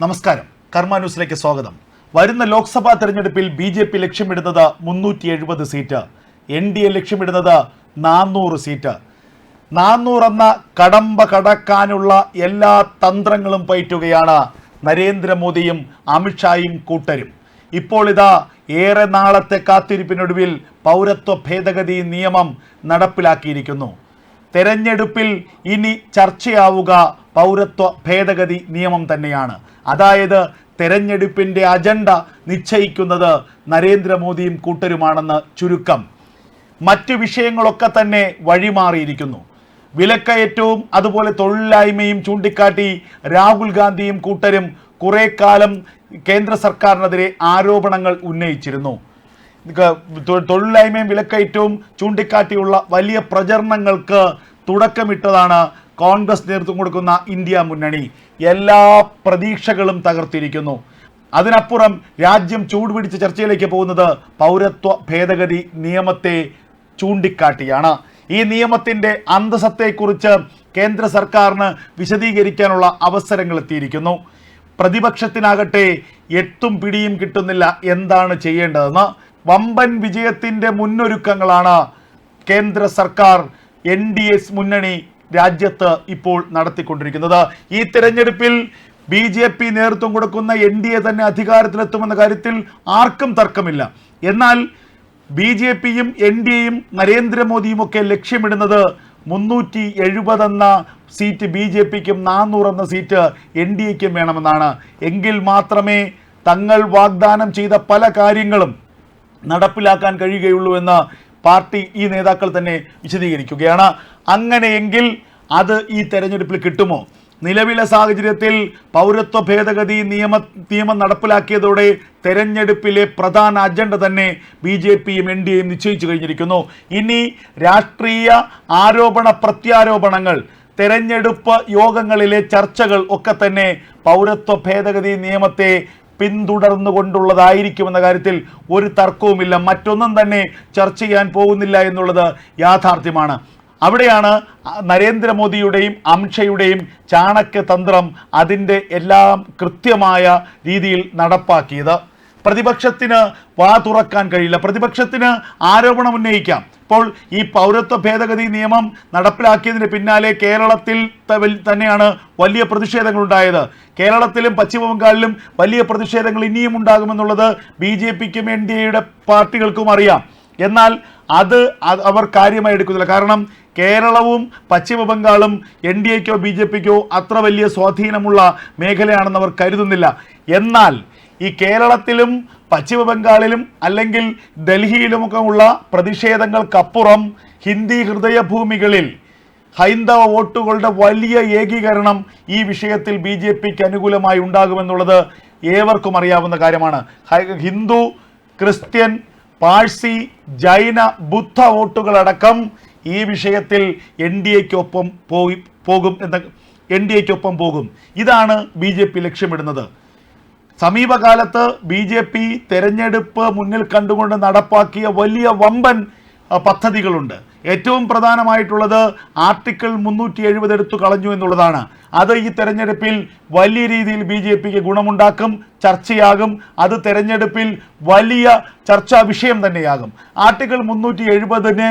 നമസ്കാരം. കർമ്മ ന്യൂസിലേക്ക് സ്വാഗതം. വരുന്ന ലോക്സഭാ തെരഞ്ഞെടുപ്പിൽ ബി ജെ പി ലക്ഷ്യമിടുന്നത് മുന്നൂറ്റി എഴുപത് സീറ്റ്. എൻ ഡി എ ലക്ഷ്യമിടുന്നത് നാനൂറ് സീറ്റ്. നാനൂറെന്ന കടമ്പ കടക്കാനുള്ള എല്ലാ തന്ത്രങ്ങളും പയറ്റുകയാണ് നരേന്ദ്രമോദിയും അമിത്ഷായും കൂട്ടരും. ഇപ്പോൾ ഇതാ ഏറെ നാളത്തെ കാത്തിരിപ്പിനൊടുവിൽ പൗരത്വ ഭേദഗതി നിയമം നടപ്പിലാക്കിയിരിക്കുന്നു. തെരഞ്ഞെടുപ്പിൽ ഇനി ചർച്ചയാവുക പൗരത്വ ഭേദഗതി നിയമം തന്നെയാണ്. അതായത് തെരഞ്ഞെടുപ്പിന്റെ അജണ്ട നിശ്ചയിക്കുന്നത് നരേന്ദ്രമോദിയും കൂട്ടരുമാണെന്ന് ചുരുക്കം. മറ്റ് വിഷയങ്ങളൊക്കെ തന്നെ വഴിമാറിയിരിക്കുന്നു. വിലക്കയറ്റവും അതുപോലെ തൊഴിലില്ലായ്മയും ചൂണ്ടിക്കാട്ടി രാഹുൽ ഗാന്ധിയും കൂട്ടരും കുറെ കാലം കേന്ദ്ര സർക്കാരിനെതിരെ ആരോപണങ്ങൾ ഉന്നയിച്ചിരുന്നു. തൊഴിലില്ലായ്മയും വിലക്കയറ്റവും ചൂണ്ടിക്കാട്ടിയുള്ള വലിയ പ്രചരണങ്ങൾക്ക് തുടക്കമിട്ടതാണ് കോൺഗ്രസ് നേതൃത്വം കൊടുക്കുന്ന ഇന്ത്യ മുന്നണി. എല്ലാ പ്രതീക്ഷകളും തകർത്തിരിക്കുന്നു. അതിനപ്പുറം രാജ്യം ചൂടുപിടിച്ച ചർച്ചയിലേക്ക് പോകുന്നത് പൗരത്വ ഭേദഗതി നിയമത്തെ ചൂണ്ടിക്കാട്ടിയാണ്. ഈ നിയമത്തിന്റെ അന്തസത്തെക്കുറിച്ച് കേന്ദ്ര സർക്കാരിന് വിശദീകരിക്കാനുള്ള അവസരങ്ങൾ എത്തിയിരിക്കുന്നു. പ്രതിപക്ഷത്തിനാകട്ടെ എത്തും പിടിയും കിട്ടുന്നില്ല എന്താണ് ചെയ്യേണ്ടതെന്ന് വമ്പൻ വിജയത്തിന്റെ മുന്നൊരുക്കങ്ങളാണ് കേന്ദ്ര സർക്കാർ എൻ ഡി എസ് മുന്നണി രാജ്യത്ത് ഇപ്പോൾ നടത്തിക്കൊണ്ടിരിക്കുന്നത്. ഈ തെരഞ്ഞെടുപ്പിൽ ബി ജെ പി നേതൃത്വം കൊടുക്കുന്ന എൻ ഡി എ തന്നെ അധികാരത്തിലെത്തുമെന്ന കാര്യത്തിൽ ആർക്കും തർക്കമില്ല. എന്നാൽ ബി ജെ പിയും എൻ ഡി എയും നരേന്ദ്രമോദിയും ഒക്കെ ലക്ഷ്യമിടുന്നത് മുന്നൂറ്റി എഴുപതെന്ന സീറ്റ് ബി ജെ പിക്കും നാനൂറെന്ന സീറ്റ് എൻ ഡി എക്കും വേണമെന്നാണ്. എങ്കിൽ മാത്രമേ തങ്ങൾ വാഗ്ദാനം ചെയ്ത പല കാര്യങ്ങളും നടപ്പിലാക്കാൻ കഴിയുകയുള്ളൂ എന്ന് പാർട്ടി ഈ നേതാക്കൾ തന്നെ വിശദീകരിക്കുകയാണ്. അങ്ങനെയെങ്കിൽ അത് ഈ തെരഞ്ഞെടുപ്പിൽ കിട്ടുമോ? നിലവിലെ സാഹചര്യത്തിൽ പൗരത്വ ഭേദഗതി നിയമ നിയമം നടപ്പിലാക്കിയതോടെ തെരഞ്ഞെടുപ്പിലെ പ്രധാന അജണ്ട തന്നെ ബി ജെ പിയും എൻ ഡി എയും നിശ്ചയിച്ചു കഴിഞ്ഞിരിക്കുന്നു. ഇനി രാഷ്ട്രീയ ആരോപണ പ്രത്യാരോപണങ്ങൾ തെരഞ്ഞെടുപ്പ് യോഗങ്ങളിലെ ചർച്ചകൾ ഒക്കെ തന്നെ പൗരത്വ ഭേദഗതി നിയമത്തെ പിന്തുടർന്നുകൊണ്ടുള്ളതായിരിക്കുമെന്ന കാര്യത്തിൽ ഒരു തർക്കവുമില്ല. മറ്റൊന്നും തന്നെ ചർച്ച ചെയ്യാൻ പോകുന്നില്ല എന്നുള്ളത് യാഥാർത്ഥ്യമാണ്. അവിടെയാണ് നരേന്ദ്രമോദിയുടെയും അംഷയുടെയും ചാണക്യ തന്ത്രം അതിന്റെ എല്ലാം കൃത്യമായ രീതിയിൽ നടപ്പാക്കിയത്. പ്രതിപക്ഷത്തിന് വാ തുറക്കാൻ കഴിയില്ല. പ്രതിപക്ഷത്തിന് ആരോപണം ഉന്നയിക്കാം. ഇപ്പോൾ ഈ പൗരത്വ ഭേദഗതി നിയമം നടപ്പിലാക്കിയതിന് പിന്നാലെ കേരളത്തിൽ തന്നെയാണ് വലിയ പ്രതിഷേധങ്ങൾ ഉണ്ടായത് കേരളത്തിലും പശ്ചിമബംഗാളിലും വലിയ പ്രതിഷേധങ്ങൾ ഇനിയും ഉണ്ടാകുമെന്നുള്ളത് ബി ജെ പിക്കും എൻ ഡി എയുടെ പാർട്ടികൾക്കും അറിയാം. എന്നാൽ അത് അവർ കാര്യമായി എടുക്കുന്നില്ല. കാരണം കേരളവും പശ്ചിമ ബംഗാളും എൻ ഡി എക്കോ ബി ജെ പിക്കോ അത്ര വലിയ സ്വാധീനമുള്ള മേഖലയാണെന്ന് അവർ കരുതുന്നില്ല. എന്നാൽ ഈ കേരളത്തിലും പശ്ചിമ ബംഗാളിലും അല്ലെങ്കിൽ ഡൽഹിയിലുമൊക്കെ ഉള്ള പ്രതിഷേധങ്ങൾക്കപ്പുറം ഹിന്ദി ഹൃദയഭൂമികളിൽ ഹൈന്ദവ വോട്ടുകളുടെ വലിയ ഏകീകരണം ഈ വിഷയത്തിൽ ബി ജെ പിക്ക് അനുകൂലമായി ഉണ്ടാകുമെന്നുള്ളത് ഏവർക്കും അറിയാവുന്ന കാര്യമാണ്. ഹിന്ദു ക്രിസ്ത്യൻ പാഴ്സി ജൈന ബുദ്ധ വോട്ടുകളടക്കം ഈ വിഷയത്തിൽ എൻ ഡി എക്കൊപ്പം പോയി പോകും എന്ന എൻ ഡി എക്കൊപ്പം പോകും. ഇതാണ് ബി ജെ പി ലക്ഷ്യമിടുന്നത്. സമീപകാലത്ത് ബി ജെ പി തെരഞ്ഞെടുപ്പ് മുന്നിൽ കണ്ടുകൊണ്ട് നടപ്പാക്കിയ വലിയ വമ്പൻ പദ്ധതികളുണ്ട്. ഏറ്റവും പ്രധാനമായിട്ടുള്ളത് ആർട്ടിക്കിൾ മുന്നൂറ്റി എഴുപത് എടുത്തു കളഞ്ഞു എന്നുള്ളതാണ്. അത് ഈ തെരഞ്ഞെടുപ്പിൽ വലിയ രീതിയിൽ ബി ജെ പിക്ക് ഗുണമുണ്ടാക്കും ചർച്ചയാകും. അത് തെരഞ്ഞെടുപ്പിൽ വലിയ ചർച്ചാ വിഷയം തന്നെയാകും. ആർട്ടിക്കിൾ മുന്നൂറ്റി എഴുപതിനെ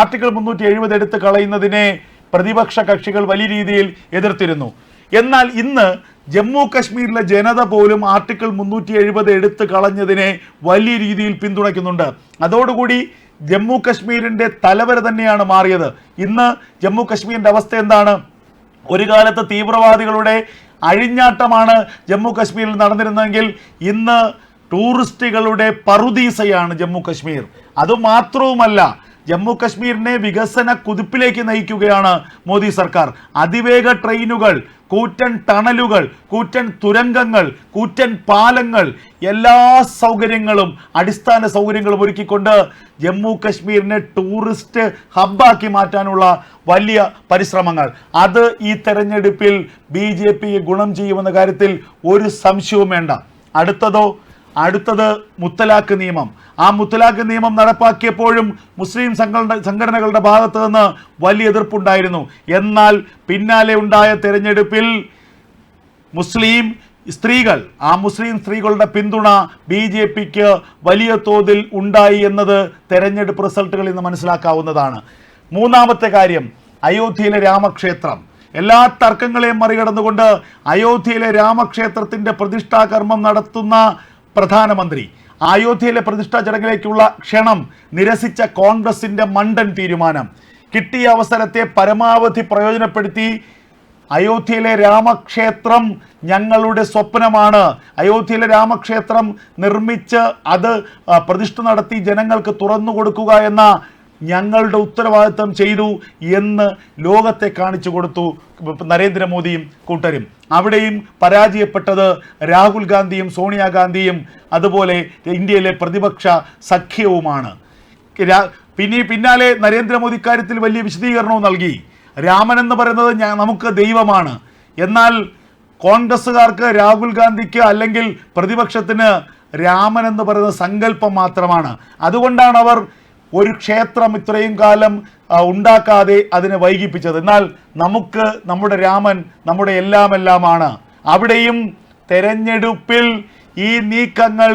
ആർട്ടിക്കിൾ മുന്നൂറ്റി എഴുപത് എടുത്ത് കളയുന്നതിനെ പ്രതിപക്ഷ കക്ഷികൾ വലിയ രീതിയിൽ എതിർത്തിരുന്നു. എന്നാൽ ഇന്ന് ജമ്മു കശ്മീരിലെ ജനത പോലും ആർട്ടിക്കിൾ മുന്നൂറ്റി എഴുപത് എടുത്തു കളഞ്ഞതിനെ വലിയ രീതിയിൽ പിന്തുണയ്ക്കുന്നുണ്ട്. അതോടുകൂടി ജമ്മു കശ്മീരിന്റെ തലവര തന്നെയാണ് മാറിയത്. ഇന്ന് ജമ്മു കശ്മീരിന്റെ അവസ്ഥ എന്താണ്? ഒരു കാലത്ത് തീവ്രവാദികളുടെ അഴിഞ്ഞാട്ടമാണ് ജമ്മു കശ്മീരിൽ നടന്നിരുന്നതെങ്കിൽ ഇന്ന് ടൂറിസ്റ്റുകളുടെ പറുദീസയാണ് ജമ്മു കശ്മീർ. അതുമാത്രവുമല്ല ജമ്മു കശ്മീരിനെ വികസന കുതിപ്പിലേക്ക് നയിക്കുകയാണ് മോദി സർക്കാർ. അതിവേഗ ട്രെയിനുകൾ കൂറ്റൻ ടണലുകൾ കൂറ്റൻ തുരങ്കങ്ങൾ കൂറ്റൻ പാലങ്ങൾ എല്ലാ സൗകര്യങ്ങളും അടിസ്ഥാന സൗകര്യങ്ങളും ഒരുക്കിക്കൊണ്ട് ജമ്മു കശ്മീരിനെ ടൂറിസ്റ്റ് ഹബ്ബാക്കി മാറ്റാനുള്ള വലിയ പരിശ്രമങ്ങൾ. അത് ഈ തെരഞ്ഞെടുപ്പിൽ ബി ജെ ഗുണം ചെയ്യുമെന്ന കാര്യത്തിൽ ഒരു സംശയവും വേണ്ട. അടുത്തതോ അടുത്തത് മുത്തലാഖ് നിയമം. ആ മുത്തലാഖ് നിയമം നടപ്പാക്കിയപ്പോഴും മുസ്ലിം സംഘടന സംഘടനകളുടെ ഭാഗത്ത് നിന്ന് വലിയ എതിർപ്പുണ്ടായിരുന്നു. എന്നാൽ പിന്നാലെ ഉണ്ടായ തെരഞ്ഞെടുപ്പിൽ മുസ്ലിം സ്ത്രീകൾ ആ മുസ്ലിം സ്ത്രീകളുടെ പിന്തുണ ബി ജെ പിക്ക് വലിയ തോതിൽ ഉണ്ടായി എന്നത് തെരഞ്ഞെടുപ്പ് റിസൾട്ടുകളിൽ നിന്ന് മനസ്സിലാക്കാവുന്നതാണ്. മൂന്നാമത്തെ കാര്യം അയോധ്യയിലെ രാമക്ഷേത്രം. എല്ലാ തർക്കങ്ങളെയും മറികടന്നുകൊണ്ട് അയോധ്യയിലെ രാമക്ഷേത്രത്തിന്റെ പ്രതിഷ്ഠാകർമ്മം നടത്തുന്ന പ്രധാനമന്ത്രി. അയോധ്യയിലെ പ്രതിഷ്ഠാ ചടങ്ങിലേക്കുള്ള ക്ഷണം നിരസിച്ച കോൺഗ്രസിന്റെ മണ്ടൻ തീരുമാനം. കിട്ടിയ അവസരത്തെ പരമാവധി പ്രയോജനപ്പെടുത്തി അയോധ്യയിലെ രാമക്ഷേത്രം ഞങ്ങളുടെ സ്വപ്നമാണ്. അയോധ്യയിലെ രാമക്ഷേത്രം നിർമ്മിച്ച് അത് പ്രതിഷ്ഠ നടത്തി ജനങ്ങൾക്ക് തുറന്നു കൊടുക്കുക എന്ന ഞങ്ങളുടെ ഉത്തരവാദിത്തം ചെയ്തു എന്ന് ലോകത്തെ കാണിച്ചു കൊടുത്തു നരേന്ദ്രമോദിയും കൂട്ടരും. അവിടെയും പരാജയപ്പെട്ടത് രാഹുൽ ഗാന്ധിയും സോണിയാഗാന്ധിയും അതുപോലെ ഇന്ത്യയിലെ പ്രതിപക്ഷ സഖ്യവുമാണ്. പിന്നെ പിന്നാലെ നരേന്ദ്രമോദി കാര്യത്തിൽ വലിയ വിശദീകരണവും നൽകി. രാമൻ എന്ന് പറയുന്നത് നമുക്ക് ദൈവമാണ്. എന്നാൽ കോൺഗ്രസ്സുകാർക്ക് രാഹുൽ ഗാന്ധിക്ക് അല്ലെങ്കിൽ പ്രതിപക്ഷത്തിന് രാമൻ എന്ന് പറയുന്ന സങ്കല്പം മാത്രമാണ്. അതുകൊണ്ടാണ് അവർ ഒരു ക്ഷേത്രം ഇത്രയും കാലം ഉണ്ടാക്കാതെ അതിനെ വൈകിപ്പിച്ചത്. എന്നാൽ നമുക്ക് നമ്മുടെ രാമൻ നമ്മുടെ എല്ലാം എല്ലാമാണ് അവിടെയും തെരഞ്ഞെടുപ്പിൽ ഈ നീക്കങ്ങൾ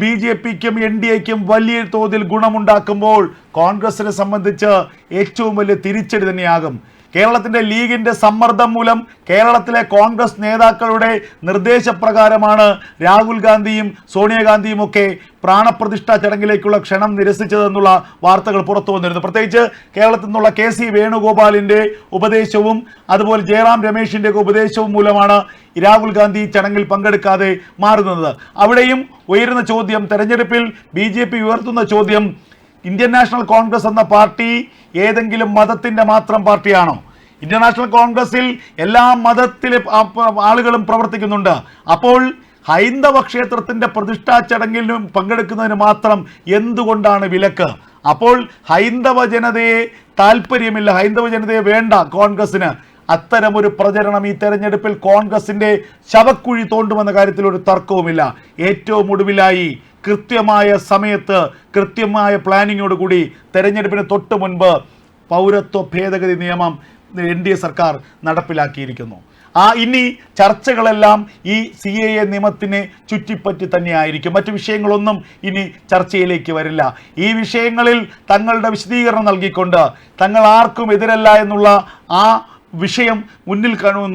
ബി ജെ പിക്കും എൻ ഡി എക്കും വലിയ തോതിൽ ഗുണമുണ്ടാക്കുമ്പോൾ കോൺഗ്രസിനെ സംബന്ധിച്ച് ഏറ്റവും വലിയ തിരിച്ചടി തന്നെയാകും. കേരളത്തിന്റെ ലീഗിന്റെ സമ്മർദ്ദം മൂലം കേരളത്തിലെ കോൺഗ്രസ് നേതാക്കളുടെ നിർദ്ദേശപ്രകാരമാണ് രാഹുൽ ഗാന്ധിയും സോണിയാഗാന്ധിയും ഒക്കെ പ്രാണപ്രതിഷ്ഠാ ചടങ്ങിലേക്കുള്ള ക്ഷണം നിരസിച്ചതെന്നുള്ള വാർത്തകൾ പുറത്തു വന്നിരുന്നു. പ്രത്യേകിച്ച് കേരളത്തിൽ നിന്നുള്ള കെ സി വേണുഗോപാലിന്റെ ഉപദേശവും അതുപോലെ ജയറാം രമേശിന്റെ ഉപദേശവും മൂലമാണ് രാഹുൽ ഗാന്ധി ചടങ്ങിൽ പങ്കെടുക്കാതെ മാറുന്നത്. അവിടെയും ഉയരുന്ന ചോദ്യം തെരഞ്ഞെടുപ്പിൽ ബി ഉയർത്തുന്ന ചോദ്യം ഇന്ത്യൻ നാഷണൽ കോൺഗ്രസ് എന്ന പാർട്ടി ഏതെങ്കിലും മതത്തിന്റെ മാത്രം പാർട്ടിയാണോ? ഇന്ത്യൻ നാഷണൽ കോൺഗ്രസിൽ എല്ലാ മതത്തിലെ ആളുകളും പ്രവർത്തിക്കുന്നുണ്ട്. അപ്പോൾ ഹൈന്ദവ ക്ഷേത്രത്തിന്റെ പ്രതിഷ്ഠാ ചടങ്ങിലും പങ്കെടുക്കുന്നതിന് മാത്രം എന്തുകൊണ്ടാണ് വിലക്ക്? അപ്പോൾ ഹൈന്ദവ ജനതയെ താല്പര്യമില്ല ഹൈന്ദവ ജനതയെ വേണ്ട കോൺഗ്രസിന് അത്തരമൊരു പ്രചരണം ഈ തെരഞ്ഞെടുപ്പിൽ കോൺഗ്രസിന്റെ ശവക്കുഴി തോണ്ടുമെന്ന കാര്യത്തിൽ ഒരു തർക്കവുമില്ല. ഏറ്റവും ഒടുവിലായി കൃത്യമായ സമയത്ത് കൃത്യമായ പ്ലാനിങ്ങോട് കൂടി തെരഞ്ഞെടുപ്പിന് തൊട്ട് മുൻപ് പൗരത്വ ഭേദഗതി നിയമം എൻ ഡി എ സർക്കാർ നടപ്പിലാക്കിയിരിക്കുന്നു. ആ ഇനി ചർച്ചകളെല്ലാം ഈ സി എ എ നിയമത്തിനെ ചുറ്റിപ്പറ്റി തന്നെയായിരിക്കും. മറ്റു വിഷയങ്ങളൊന്നും ഇനി ചർച്ചയിലേക്ക് വരില്ല. ഈ വിഷയങ്ങളിൽ തങ്ങളുടെ വിശദീകരണം നൽകിക്കൊണ്ട് തങ്ങൾ ആർക്കും എതിരല്ല എന്നുള്ള ആ വിഷയം മുന്നിൽ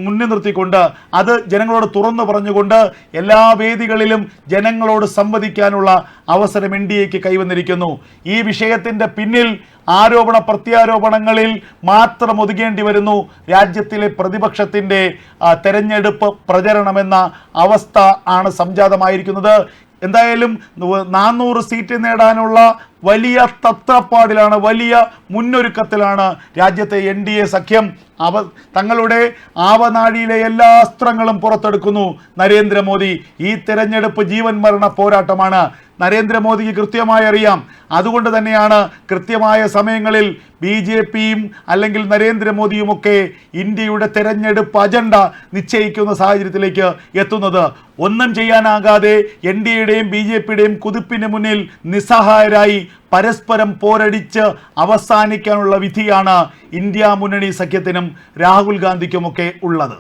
മുന്നിൽ നിർത്തിക്കൊണ്ട് അത് ജനങ്ങളോട് തുറന്നു പറഞ്ഞുകൊണ്ട് എല്ലാ വേദികളിലും ജനങ്ങളോട് സംവദിക്കാനുള്ള അവസരം എൻ ഡി എക്ക് കൈവന്നിരിക്കുന്നു. ഈ വിഷയത്തിന്റെ പിന്നിൽ ആരോപണ പ്രത്യാരോപണങ്ങളിൽ മാത്രം ഒതുങ്ങേണ്ടി വരുന്നു. രാജ്യത്തിലെ പ്രതിപക്ഷത്തിന്റെ തെരഞ്ഞെടുപ്പ് പ്രചരണമെന്ന അവസ്ഥ ആണ് സംജാതമായിരിക്കുന്നത്. എന്തായാലും നാനൂറ് സീറ്റ് നേടാനുള്ള വലിയ തത്രപ്പാടിലാണ് വലിയ മുന്നൊരുക്കത്തിലാണ് രാജ്യത്തെ എൻ സഖ്യം. അവ തങ്ങളുടെ ആവനാഴിയിലെ എല്ലാ അസ്ത്രങ്ങളും പുറത്തെടുക്കുന്നു. നരേന്ദ്രമോദി ഈ തെരഞ്ഞെടുപ്പ് ജീവൻ മരണ പോരാട്ടമാണ്. നരേന്ദ്രമോദിക്ക് കൃത്യമായി അറിയാം. അതുകൊണ്ട് തന്നെയാണ് കൃത്യമായ സമയങ്ങളിൽ ബി ജെ പിയും അല്ലെങ്കിൽ നരേന്ദ്രമോദിയുമൊക്കെ ഇന്ത്യയുടെ തെരഞ്ഞെടുപ്പ് അജണ്ട നിശ്ചയിക്കുന്ന സാഹചര്യത്തിലേക്ക് എത്തുന്നത്. ഒന്നും ചെയ്യാനാകാതെ എൻ ഡി എയുടെയും ബി ജെ പിയുടെയും കുതിപ്പിന് മുന്നിൽ നിസ്സഹായരായി പരസ്പരം പോരടിച്ച് അവസാനിക്കാനുള്ള വിധിയാണ് ഇന്ത്യ മുന്നണി സഖ്യത്തിനും രാഹുൽ ഗാന്ധിക്കുമൊക്കെ ഉള്ളത്.